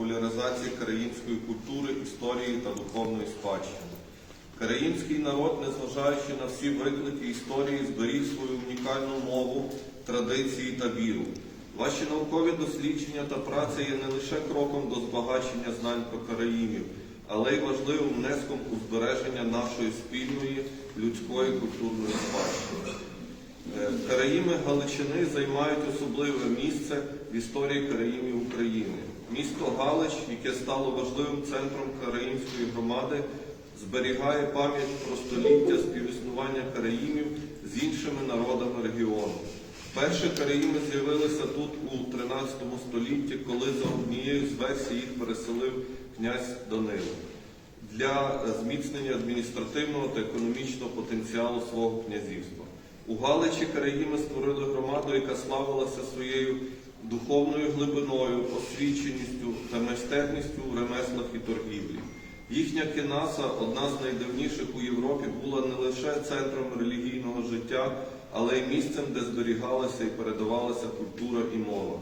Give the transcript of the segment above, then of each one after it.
популяризації української культури, історії та духовної спадщини. Український народ, незважаючи на всі виклики історії, зберіг свою унікальну мову, традиції та віру. Ваші наукові дослідження та праця є не лише кроком до збагачення знань про караїмів, але й важливим внеском у збереження нашої спільної людської культурної спадщини. Е, Караїми Галичини займають особливе місце в історії Караїмів України. Місто Галич, яке стало важливим центром караїмської громади, зберігає пам'ять про століття співіснування караїмів з іншими народами регіону. Перші караїми з'явилися тут у 13 столітті, коли за однією з версій їх переселив князь Данило для зміцнення адміністративного та економічного потенціалу свого князівства. У Галичі Караїми створили громаду, яка славилася своєю духовною глибиною, освіченістю та майстерністю в ремеслах і торгівлі. Їхня кінаса, одна з найдавніших у Європі, була не лише центром релігійного життя, але й місцем, де зберігалася і передавалася культура і мова.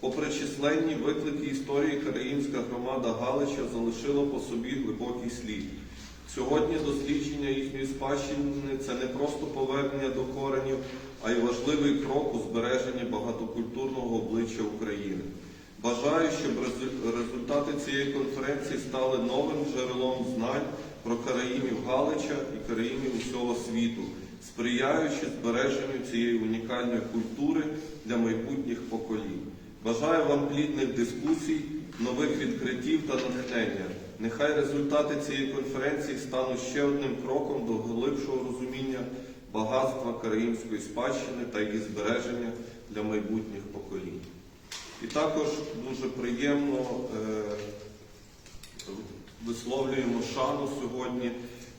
Попри численні виклики історії, Караїмська громада Галича залишила по собі глибокий слід. Сьогодні дослідження їхньої спадщини це не просто повернення до коренів, а й важливий крок у збереженні багатокультурного обличчя України. Бажаю, щоб результати цієї конференції стали новим джерелом знань про караїмів Галича і караїмів усього світу, сприяючи збереженню цієї унікальної культури для майбутніх поколінь. Бажаю вам плідних дискусій, нових відкриттів та натхнення. Нехай результати цієї конференції стануть ще одним кроком до глибшого розуміння багатства караїмської спадщини та її збереження для майбутніх поколінь. І також дуже приємно е, висловлюємо шану сьогодні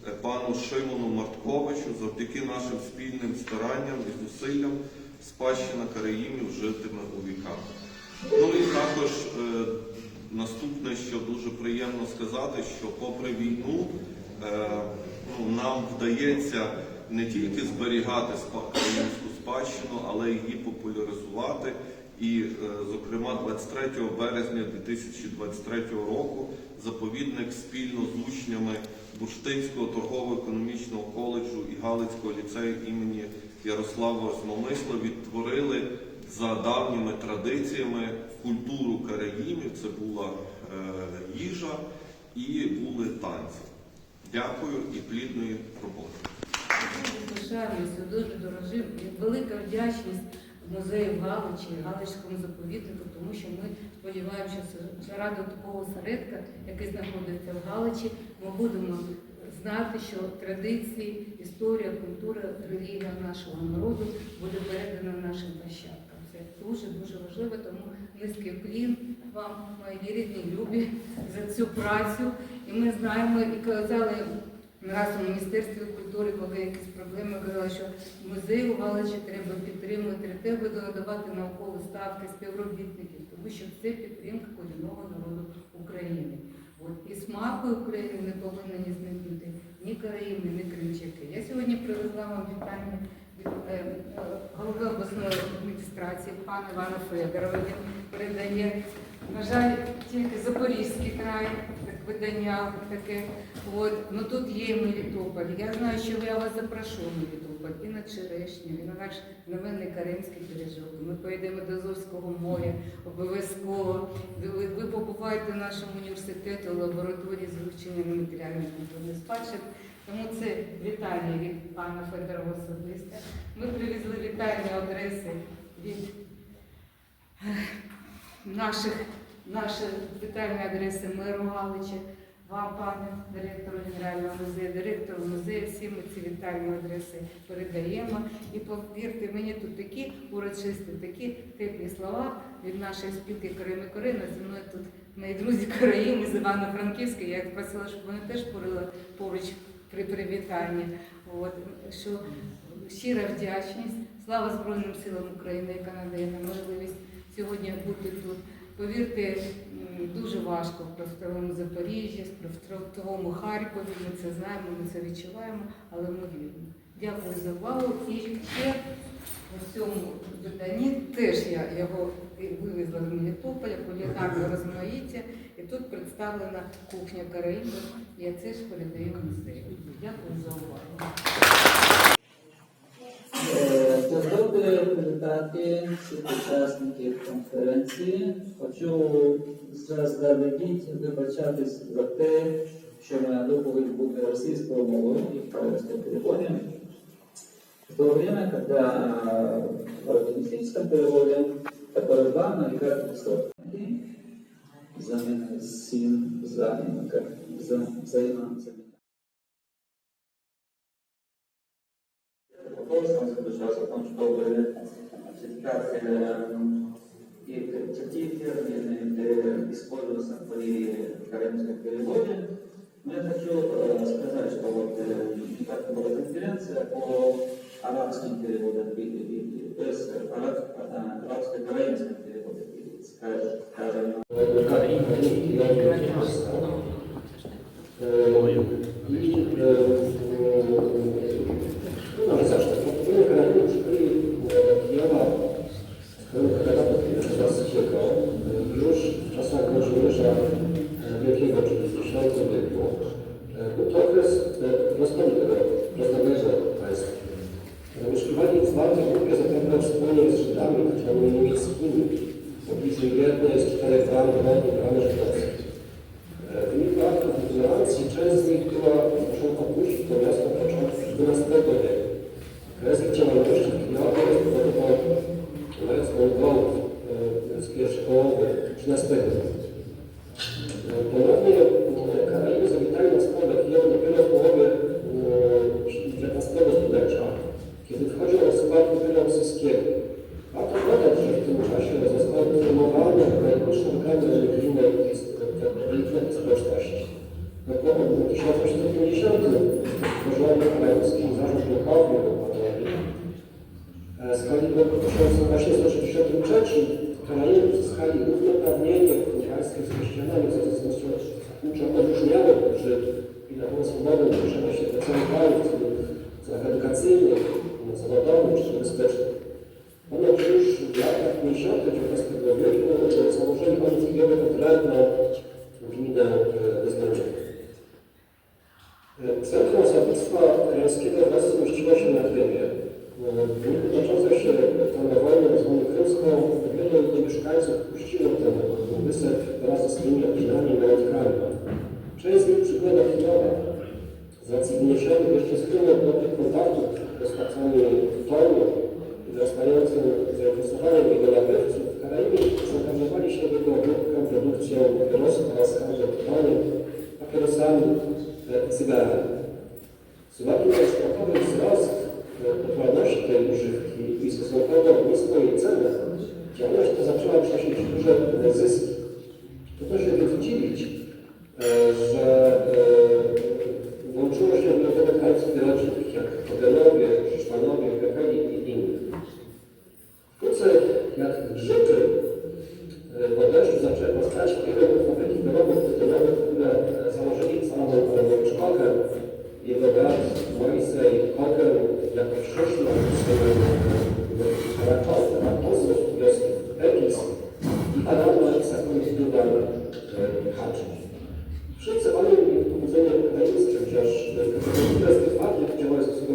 е, пану Шимону Мартковичу завдяки нашим спільним старанням і зусиллям спадщина Караїмів житиме у віках. Ну і також е, наступне, що дуже приємно сказати, що попри війну е, ну, нам вдається не тільки зберігати українську спадщину, але її популяризувати. І, е, зокрема, 23 березня 2023 року заповідник спільно з учнями Бурштинського торгово-економічного коледжу і Галицького ліцею імені Ярослава Осмомисла відтворили за давніми традиціями культуру караїмів. Це була е, їжа і були танці. Дякую і плідної роботи. Пишаємося, дуже дорожимо. І велика вдячність музею Галичі, Галицькому заповіднику, тому що ми сподіваємося, що ради такого осередка, який знаходиться в Галичі, ми будемо знати, що традиції, історія, культура, релігія нашого народу буде передана нашим нащадкам. Це дуже дуже важливо, тому низький клін вам, мої рідні любі, за цю працю. І ми знаємо і казали не раз у Міністерстві культури, коли якісь проблеми казали, що музей у Галичі треба підтримувати, треба додавати наукові ставки співробітників, тому що це підтримка корінного народу України. От і смаку України не повинні зникнути ні караїми, ні кримчаки. Я сьогодні привезла вам вітання голови обласної адміністрації пана Івана Федорова. Передає, на жаль, тільки Запорізький край так видання таке. От, ну тут є Мелітополь. Я знаю, що я вас запрошу в Мелітополь і на Черешню, і на наш новинний Каримський бережок. Ми поїдемо до Азовського моря, обов'язково. Ви, ви побуваєте в нашому університеті, лабораторії з вивчення матеріальної культурної спадщини. Тому це вітання від пана Федорова особисте. Ми привезли вітальні адреси від ех, наших, наші вітальні адреси меру Галича, вам, пане директору Генерального музею, директору музею, всі ми ці вітальні адреси передаємо. І повірте мені, тут такі урочисті, такі теплі слова від нашої спілки Карини Корина. Зі мною тут мої друзі Караїми з Івано-Франківська. Я просила, щоб вони теж порили поруч при привітанні. От, що щира вдячність. Слава Збройним силам України, яка надає нам можливість сьогодні бути тут. Повірте, дуже важко в простовому Запоріжжі, в простовому Харкові. Ми це знаємо, ми це відчуваємо, але ми віримо. Дякую за увагу. І ще у цьому виданні теж я його вивезла з Мелітополя, кулінарне розмаїття. І тут представлена кухня Караїбів. Я теж передаю музею. Дякую за увагу. Е, Дозвольте привітати всіх учасників конференції. Хочу заздалегідь вибачатись за те, що моя доповідь буде російською мовою і українському переводі. В то время, когда в органистическом переводе, который главное играет высокий, замена син, взаимно, как вза- взаимозаменяемый. вопрос, он заключался в том, чтобы все-таки и какие термины используются при каренском переводе. Но я хочу э, сказать, что вот э, как была конференция по арабским переводам Библии, то есть араб- а, Ukrainy i Afganistanu. I mamy zaszczyt podpowiedzenia karabinu przybyli Jana Karabatowskiego już w czasach Grzegorza Wielkiego, czyli w XIII wieku. Był to okres rozpędu rozległego państwa. Zamieszkiwali w bardzo grupie zapewne wspólnie z Żydami, tak zwanymi niemieckimi to get this. Unijnego w 1863, kraje uzyskali równouprawnienie w kucharstwie z kościołami, co ze sobą zasadniczo odróżniało od Żydów i taką swobodę poruszania się do centralów, celów edukacyjnych, zawodowych czy turystycznych. Zainteresowaniem jego nabywców, Karaibi zaangażowali się w jego grupkę produkcją papierosów oraz handlem tytoniem, papierosami e, i cygarami. Z uwagi na istotny wzrost e, popularności tej używki i stosunkowo niską jej cenę, działalność ta zaczęła przynosić duże zyski. a na to jest zakończyć Dugan Haczyn. Wszyscy oni w pobudzeniu ukraińskim, chociaż katolicy twardy działają w stosunku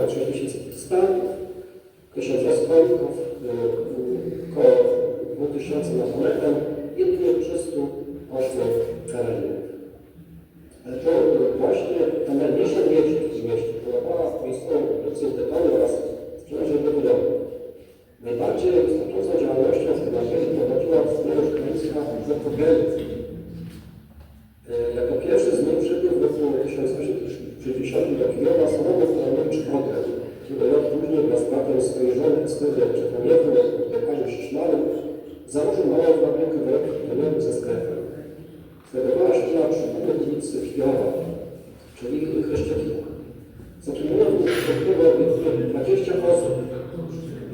dla 3000 stanów, tysiąca sklepów, około 2000 na poletę.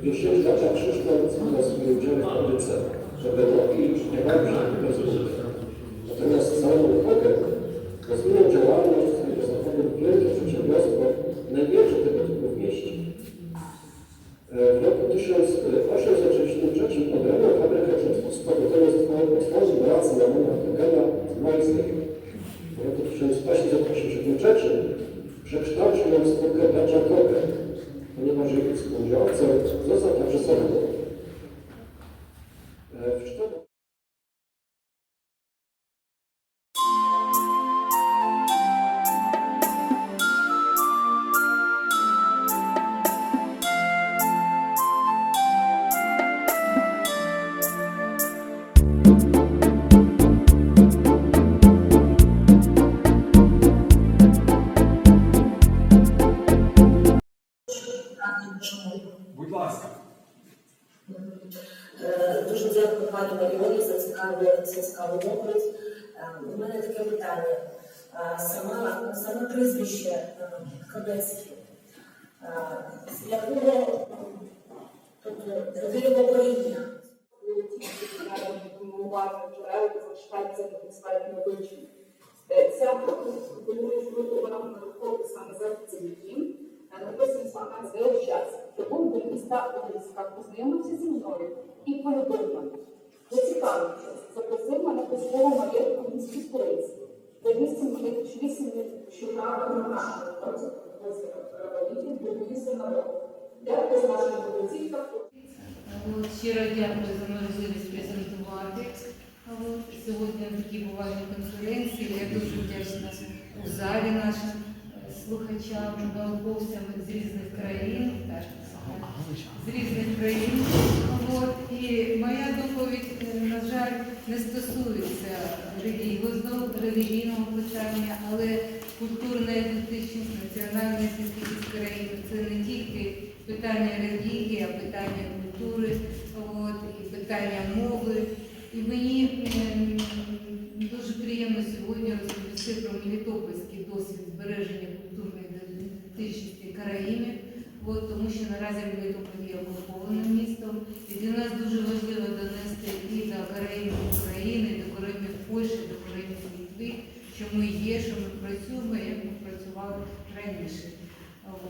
Już się zacza Krzysztof inwestuje udział w Ameryce, żeby robić nieważne inwestycje. Natomiast całą uwagę rozwinął działalność z inwestowaniem w wielkie przedsiębiorstwo, największe tego typu w mieście. W roku 1863 obrano fabrykę Rzeczpospolitej otworzył pracę na Monarchogena w Majskiej. W roku 1883 przekształcił ją w spółkę Dacia ponieważ jego współdziałce został także sądem. Е, е, з якого, тобто, коріння? Ця вона нараховує саме за працівників. Написано саме з час. Був міста Одеська, познайомився зі мною і полюбив мене. Зацікавився, запросив мене до свого маєтку в місті Вісім вісім щоправда на нашому правовіті добився народ. Дякую за вашу пропозицію. От, щиро дякую за можливість презентувати сьогодні на такій поважній конференції. Я дуже вдячна у залі нашим е, слухачам, науковцям з різних країн. З різних країн. От, і моя доповідь, е, на жаль, не стосується релігійного, питання, але культурна ідентичність, національна ідентичність країни це не тільки питання релігії, а питання культури, от, і питання мови. І мені ем, дуже приємно сьогодні розповісти про Мелітопольський досвід збереження культурної ідентичності Караїмів, от, тому що наразі Мелітополь є окупованим містом. І для нас дуже важливо донести і до Караїмів України, і до Караїмів Польщі, до Караїмів Литви, що ми є, що ми працюємо, як ми працювали раніше.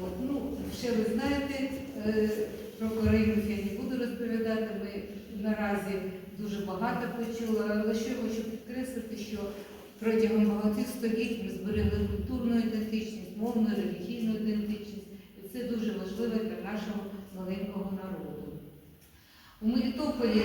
От. Ну, ще ви знаєте, е, про Караїмів я не буду розповідати. Ми наразі дуже багато почули, але я хочу підкреслити, що протягом багатьох століть ми зберегли культурну ідентичність, мовну, релігійну ідентичність. Це дуже важливо для нашого маленького народу. У Мелітополі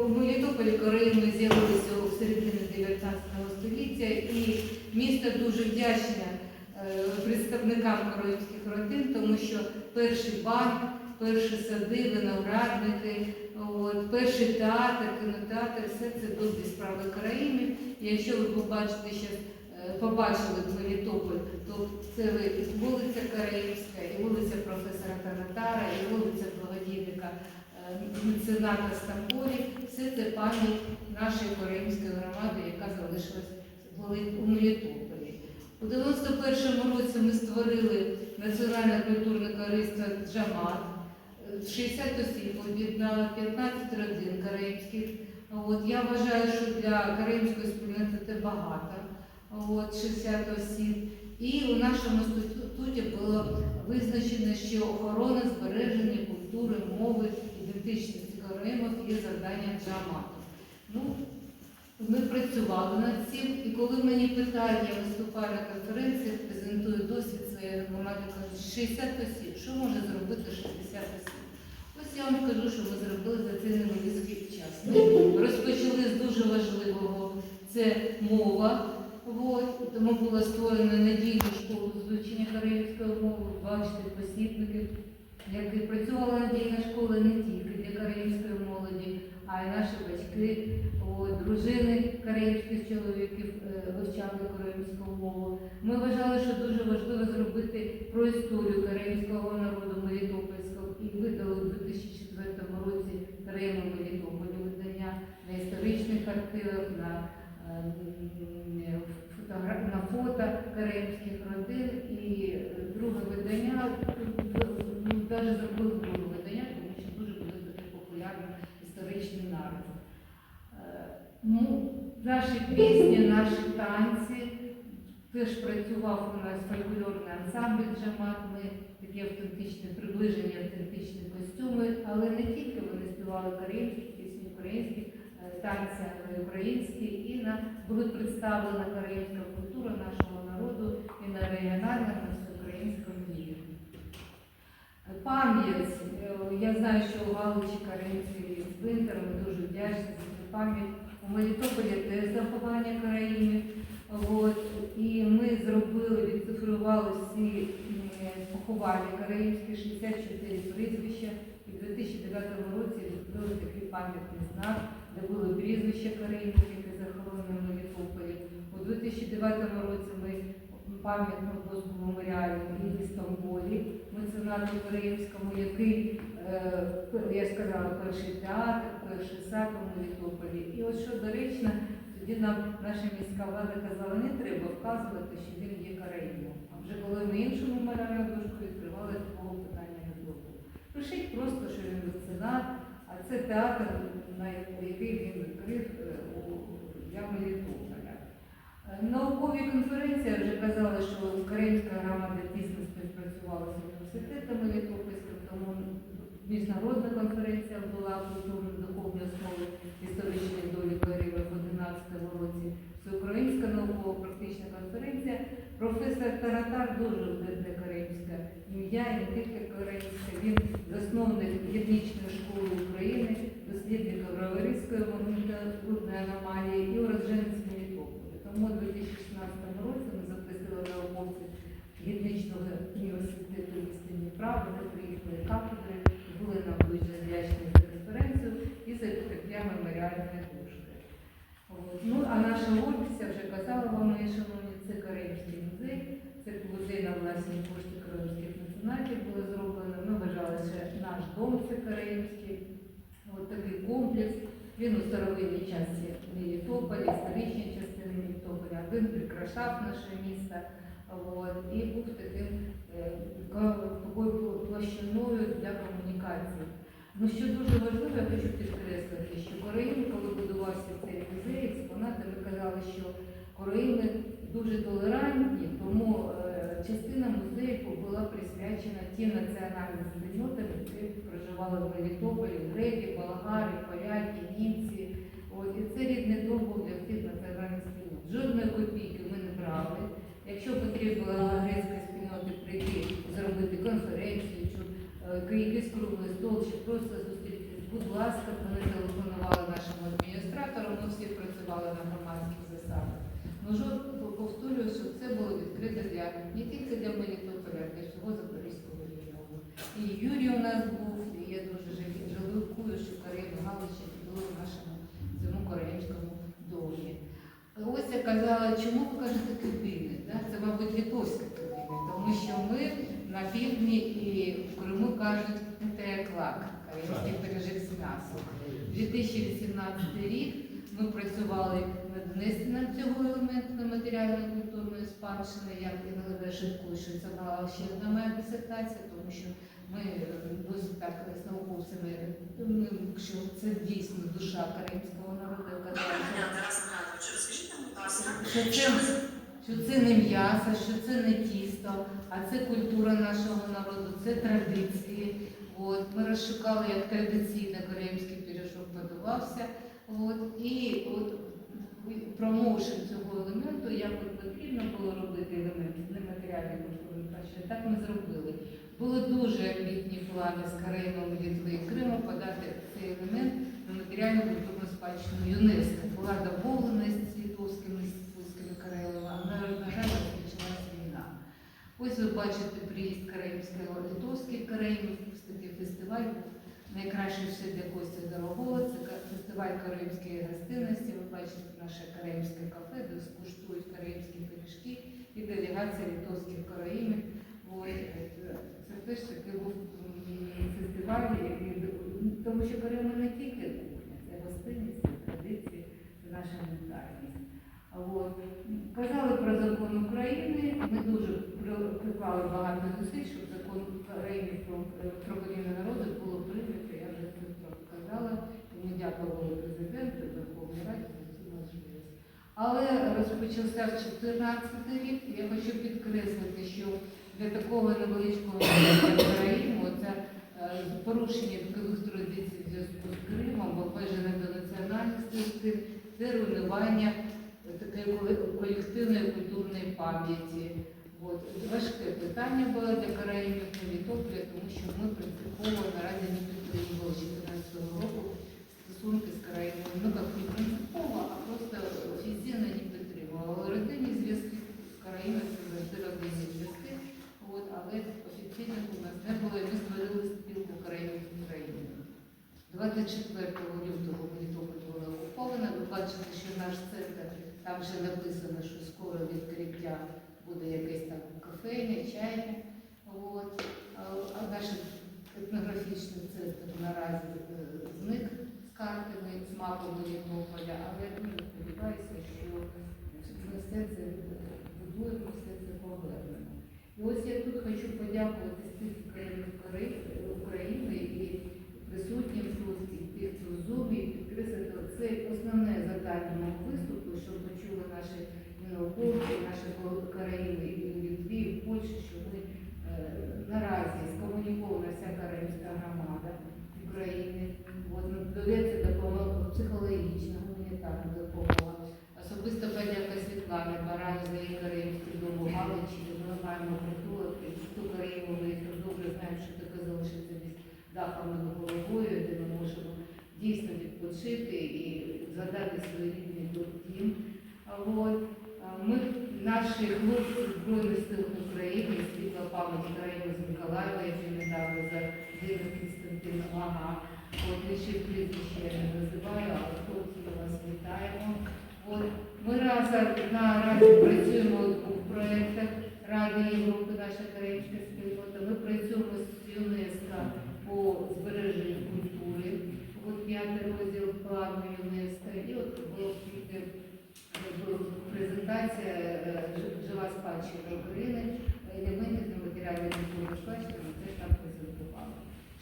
у Мелітополі Кореїми з'явилися у середині 19 століття, і місто дуже вдячне е, представникам короївських родин, тому що перший банк, перші сади, виноградники, от, перший театр, кінотеатр, все це добрі справи Караїмів. І якщо ви побачите ще побачили Мелітополь, то це і вулиця Караївська, і вулиця професора Танатара, і вулиця благодійника е, мецената Стамбулі. Все це пам'ять нашої Караїмської громади, яка залишилась у Мелітополі. У 91-му році ми створили національне культурне користво Джамат. Е, 60 осіб об'єднало 15 родин караїмських. От, я вважаю, що для караїмської спільноти це багато. От, 60 осіб. І у нашому статуті було визначено, що охорона збереження культури, мови, ідентичності Караїмів є завданням Джамату. Ну, ми працювали над цим, і коли мені питають, я виступаю на конференціях, презентую досвід своєї громади, кажуть, 60 осіб, що може зробити 60 осіб? Ось я вам кажу, що ми зробили за цей невеликий час. Ми розпочали з дуже важливого, це мова. От, тому було створено надійну школу з вивчення караїмської мови, бачите, посібники, які працювала надійна школа не тільки для караїмської молоді, а й наші батьки, от, дружини караїмських чоловіків е, вивчали караїмську мову. Ми вважали, що дуже важливо зробити про історію караїмського народу Мелітопольського і видали у 2004 році Караїми Мелітополю видання на історичних архівах, на, е, м, фотогра- на фото караїмських родин. І е, друге видання, навіть зробили друге видання, тому що дуже були такі популярні історичний нарис. Е, Ну, наші пісні, наші танці. Теж працював у нас фольклорний ансамбль Джамат. Ми такі автентичні, приближені автентичні костюми, але не тільки вони співали українські пісні, українські е, танці, українські, і на були представлена караїмська культура нашого народу і на регіональному, всеукраїнському рівні. Пам'ять. Е, Я знаю, що у Галичі Каринський цвинтар, ми дуже вдячні за цю пам'ять. У Мелітополі теж заховання країни. От. І ми зробили, відцифрували всі поховання караїмські 64 прізвища. І в 2009 році відкрили такий пам'ятний знак, де були прізвища караїмських, які захоронені в Мелітополі. У 2009 році ми пам'ятну доску меморіальну і в Стамбулі, меценату Київському, який, е, я сказала, перший театр, перший сад у Мелітополі. І от що доречно, тоді нам наша міська влада казала, не треба вказувати, що він є Караїмом. А вже коли ми іншу меморіальну дошку відкривали, такого питання не. Пишіть просто, що він меценат, а це театр, на який він відкрив е, у- для Мелітополя. Е, Наукові конференції вже казала, що українська громада тісно співпрацювала з університетами Літопольським, тому міжнародна конференція була культурно-духовної основи історичної долі Києва в 2011 році. Всеукраїнська науково-практична конференція. Професор Таратар дуже видне караїмське ім'я, не тільки караїмське. Він засновник етнічної школи України, дослідник Броварської магнітно-рудної аномалії і уродженець Мелітополя. Тому у 2016 році ми запросили науковців Гідничного університету міста Дніпра, вони приїхали кафедри, були нам дуже вдячні за конференцію і за відкриття меморіальної а я вже казала вам, мої шановні, це Караїмський музей, це музей на власні кошти кримських меценатів було зроблено. Ми вважали, що наш дом це Караїмський. От такий комплекс. Він у старовинній часті Мелітополя, історичній частини Мелітополя, він прикрашав наше місто. От, і був таким е, такою площиною для комунікації. Ну, що дуже важливо, я хочу підкреслити, що Кореїни, коли будувався цей музей, експонати, ми казали, що Кореїни дуже толерантні, тому е, частина музею була присвячена тим національним спільнотам, які проживали в Мелітополі, греки, болгари, поляки, німці. От, і це рідний дом був для всіх національних спільнот. Жодної копійки ми не брали. Якщо потрібно грецької спільноти прийти зробити конференцію, чи е, якийсь круглий стол, чи просто зустрітися, будь ласка, вони телефонували нашому адміністратору, ми всі працювали на громадських засадах. Ну, жодного повторюю, що це було відкрите для не тільки для Мелітополя, а для всього Запорізького регіону. І Юрій у нас був, і я дуже жалкую, що Карина Галича були в нашому цьому Караїмському домі. Ось я казала, чому ви кажете кабіни? Це, мабуть, літовська кабіна, тому що ми на півдні і в Криму кажуть це як караїмський пиріжок з 2018 рік ми працювали над внесенням цього елементу на матеріальної культурної спадщини. Я не шуткую, що це була ще одна моя дисертація, тому що ми досить так з науковцями, ну, що це дійсно душа караїмського народу, яка що це, що це не м'ясо, що це не тісто, а це культура нашого народу, це традиції. От, Ми розшукали, як традиційно кореїмський пиріжок подавався. От, І от промоушен цього елементу, як от потрібно було робити елемент з нематеріальної культури краще, так ми зробили. Були дуже амбітні плани з Карейном Літви і Криму подати цей елемент на матеріальну культурну спадщину ЮНЕСКО. Була домовленість Світовськими Польськими Карелова, але, на жаль, почалася війна. Ось ви бачите приїзд Караїмського літу литовських караїмів, такий фестиваль. Найкраще все для Костя Дорогого. Це фестиваль караїмської гостинності. Ви бачите наше караїмське кафе, де скуштують караїмські пиріжки і делегація литовських караїмів. Е, Це теж такий був фестиваль, тому що Карими не тільки кухня, це гостинність, це традиції, це наша ментальність. Казали про закон України. Ми дуже при- приклали багато зусиль, щоб закон про, коріння народу було прийнято. Я вже це казала. Ми дякували президенту Верховній Раді за цю можливість. Але розпочався 14 рік. Я хочу підкреслити, що для такого невеличкого Країну це е, порушення вікових традицій зв'язку з Кримом, обмеження до національності, це руйнування такої колективної культурної пам'яті. От. Важке питання було для Караїмів Мелітополя, тому що ми принципово наразі не підтримували 2014 року стосунки з Караїмами. Ну як не принципово, а просто офіційно не підтримували. Родинні зв'язки з Караїмами це завжди родинні зв'язки, але офіційних у нас не було, і ми створили спілку Караїмів з Україною. 24 лютого Мелітополь була окупована. Ви бачите, що наш центр, там вже написано, що скоро відкриття буде якесь там кафейня, чайня. От. А, наш етнографічний центр наразі е, зник з картами, з мапами Мелітополя, але я дуже сподіваюся, що ми все це будуємо, все це повернемо. І ось я тут хочу подякувати стільки країн України і присутнім тут, тих, хто зумі, підкреслити це основне завдання мого виступу, щоб почули наші науковці, наші країни Литві, в Польщі, що ми е, наразі скомунікована вся караїмська громада України. От, надається допомога психологічна, гуманітарна допомога. Особисто подяка Світлані Барані за її караїмський дом у Галичі. Ми маємо притулок, ту Караїму ми добре знаємо, що таке залишиться без дахом над головою, де ми можемо дійсно відпочити і задати свої рідні дім. Ми, наші хлопці Збройних сил України, світла пам'ять країни з Миколаєва, які недавно за Дина Константина Ага. От я ще прізвище я не називаю, але хлопці ми вас вітаємо. От. Ми разом наразі працюємо у проєктах Ради Європи, наша українська спільнота. Ми працюємо з ЮНЕСКО по збереженню культури. От п'ятий розділ плану ЮНЕСКО. І от було презентація е, жива спадщина України, елементів нематеріальної культури спадщини, ми теж там презентували.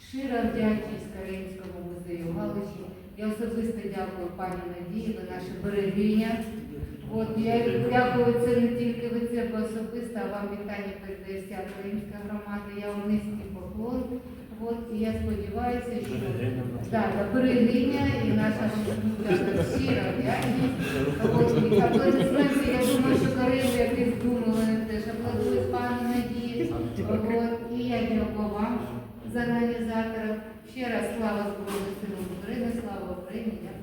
Щира вдячність Караїмському музею Галичі. Я особисто дякую пані Надії, ви наша берегиня. От я дякую це не тільки ви це особисто, а вам вітання передає вся українська громада. Я вам низький поклон. От і я сподіваюся, що да, берегиня і наша щира вдячність. Аплодисменти, я думаю, що Карину якось думали теж аплодують пані Надії. От, і я дякую вам за організаторів. Ще раз слава Збройним силам України, слава Україні, дякую.